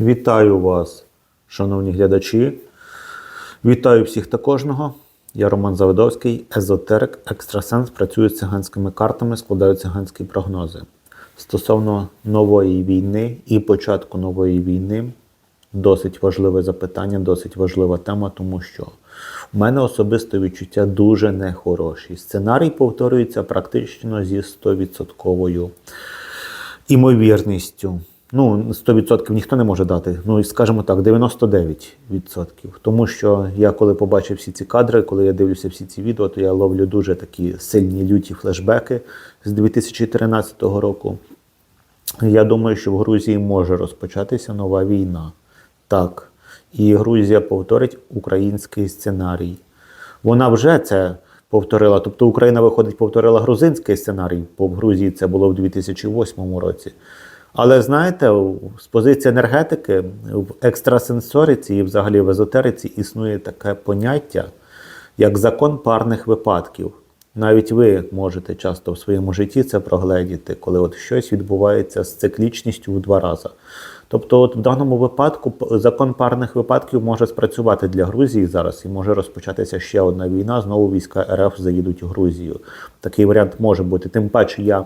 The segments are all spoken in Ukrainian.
Вітаю вас, шановні глядачі. Вітаю всіх та кожного. Я Роман Заводовський, езотерик, екстрасенс, працюю з циганськими картами, складаю циганські прогнози. Стосовно нової війни і початку нової війни, досить важливе запитання, досить важлива тема, тому що в мене особисто відчуття дуже нехороші. Сценарій повторюється практично зі 100% імовірністю. Ну, 100% ніхто не може дати. Ну, скажімо так, 99%. Тому що я коли побачив всі ці кадри, коли я дивлюся всі ці відео, то я ловлю дуже такі сильні люті флешбеки з 2013 року. Я думаю, що в Грузії може розпочатися нова війна. Так. І Грузія повторить український сценарій. Вона вже це повторила. Тобто Україна, виходить, повторила грузинський сценарій, бо в Грузії це було в 2008 році. Але знаєте, з позиції енергетики в екстрасенсориці і взагалі в езотериці існує таке поняття, як закон парних випадків. Навіть ви можете часто в своєму житті це прогледіти, коли от щось відбувається з циклічністю в два рази. Тобто, от в даному випадку закон парних випадків може спрацювати для Грузії зараз і може розпочатися ще одна війна. Знову війська РФ заїдуть у Грузію. Такий варіант може бути. Тим паче я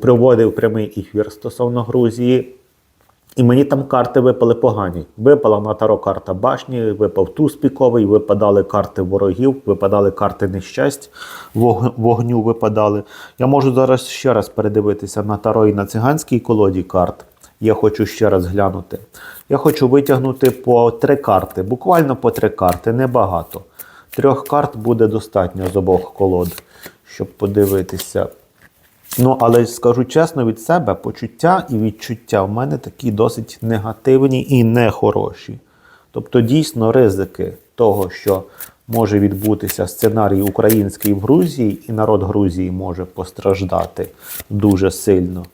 проводив прямий ефір стосовно Грузії. І мені там карти випали погані. Випала на таро карта башні, випав туз піковий, випадали карти ворогів, випадали карти нещасть, вог- вогню випадали. Я можу зараз ще раз передивитися на таро і на циганській колоді карт. Я хочу ще раз глянути. Я хочу витягнути по три карти, буквально по три карти, небагато. Трьох карт буде достатньо з обох колод, щоб подивитися. Ну, але скажу чесно від себе, почуття і відчуття в мене такі досить негативні і нехороші. Тобто, дійсно, ризики того, що може відбутися сценарій український в Грузії, і народ Грузії може постраждати дуже сильно.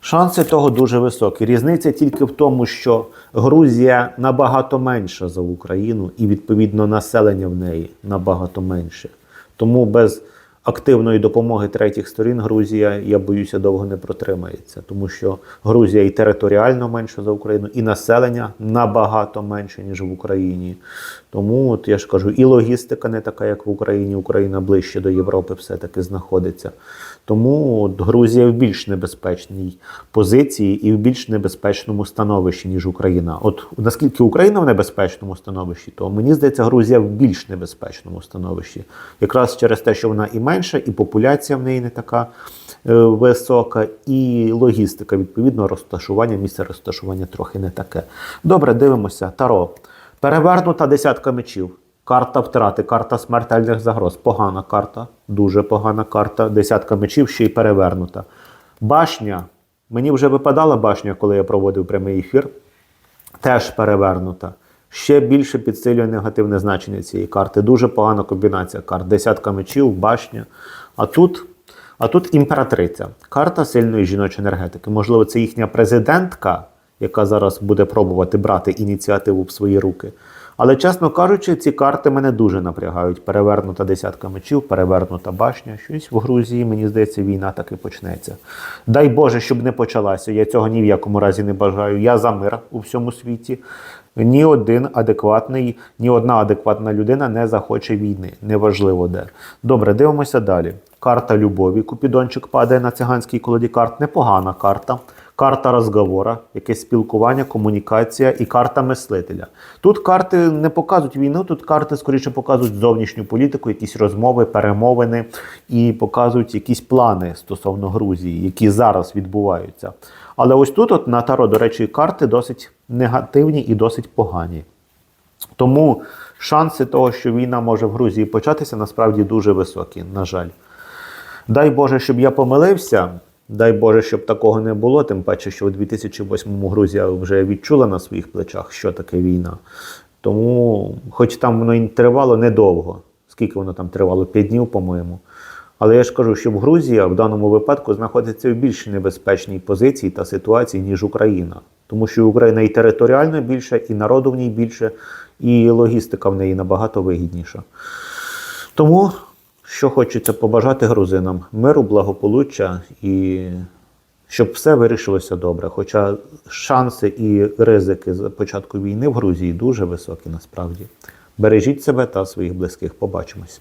Шанси того дуже високі. Різниця тільки в тому, що Грузія набагато менша за Україну, і відповідно населення в неї набагато менше. Тому без активної допомоги третіх сторін Грузія, я боюся, довго не протримається, тому що Грузія і територіально менше за Україну, і населення набагато менше, ніж в Україні. Тому, от я ж кажу, і логістика не така, як в Україні. Україна ближче до Європи все-таки знаходиться. Тому от Грузія в більш небезпечній позиції і в більш небезпечному становищі, ніж Україна. От наскільки Україна в небезпечному становищі, то мені здається, Грузія в більш небезпечному становищі. Якраз через те, що вона і менша, і популяція в неї не така е, висока, і логістика, відповідно, розташування, місце розташування трохи не таке. Добре, дивимося. Таро. Перевернута десятка мечів. Карта втрати, карта смертельних загроз. Погана карта, дуже погана карта. Десятка мечів ще й перевернута. Башня. Мені вже випадала башня, коли я проводив прямий ефір. Теж перевернута. Ще більше підсилює негативне значення цієї карти. Дуже погана комбінація карт. Десятка мечів, башня. А тут, а тут імператриця. Карта сильної жіночої енергетики. Можливо, це їхня президентка, яка зараз буде пробувати брати ініціативу в свої руки. Але, чесно кажучи, ці карти мене дуже напрягають. Перевернута десятка мечів, перевернута башня. Щось в Грузії, мені здається, війна таки почнеться. Дай Боже, щоб не почалася. Я цього ні в якому разі не бажаю. Я за мир у всьому світі. Ні один адекватний, ні одна адекватна людина не захоче війни. Неважливо де. Добре, дивимося далі. Карта любові. Купідончик падає на циганській колоді карт. Непогана карта. Карта розговора, якесь спілкування, комунікація і карта мислителя. Тут карти не показують війну, тут карти скоріше показують зовнішню політику, якісь розмови, перемовини і показують якісь плани стосовно Грузії, які зараз відбуваються. Але ось тут, от на таро, до речі, карти досить негативні і досить погані. Тому шанси того, що війна може в Грузії початися, насправді дуже високі, на жаль. Дай Боже, щоб я помилився. Дай Боже, щоб такого не було. Тим паче, що у 2008 Грузія вже відчула на своїх плечах, що таке війна. Тому, хоч там воно і тривало недовго, скільки воно там тривало? П'ять днів, по-моєму. Але я ж кажу, що Грузія в даному випадку знаходиться в більш небезпечній позиції та ситуації, ніж Україна. Тому що Україна і територіально більше, і народу в ній більше, і логістика в неї набагато вигідніша. Тому що хочеться побажати грузинам миру, благополуччя і щоб все вирішилося добре. Хоча шанси і ризики з початку війни в Грузії дуже високі насправді. Бережіть себе та своїх близьких. Побачимось.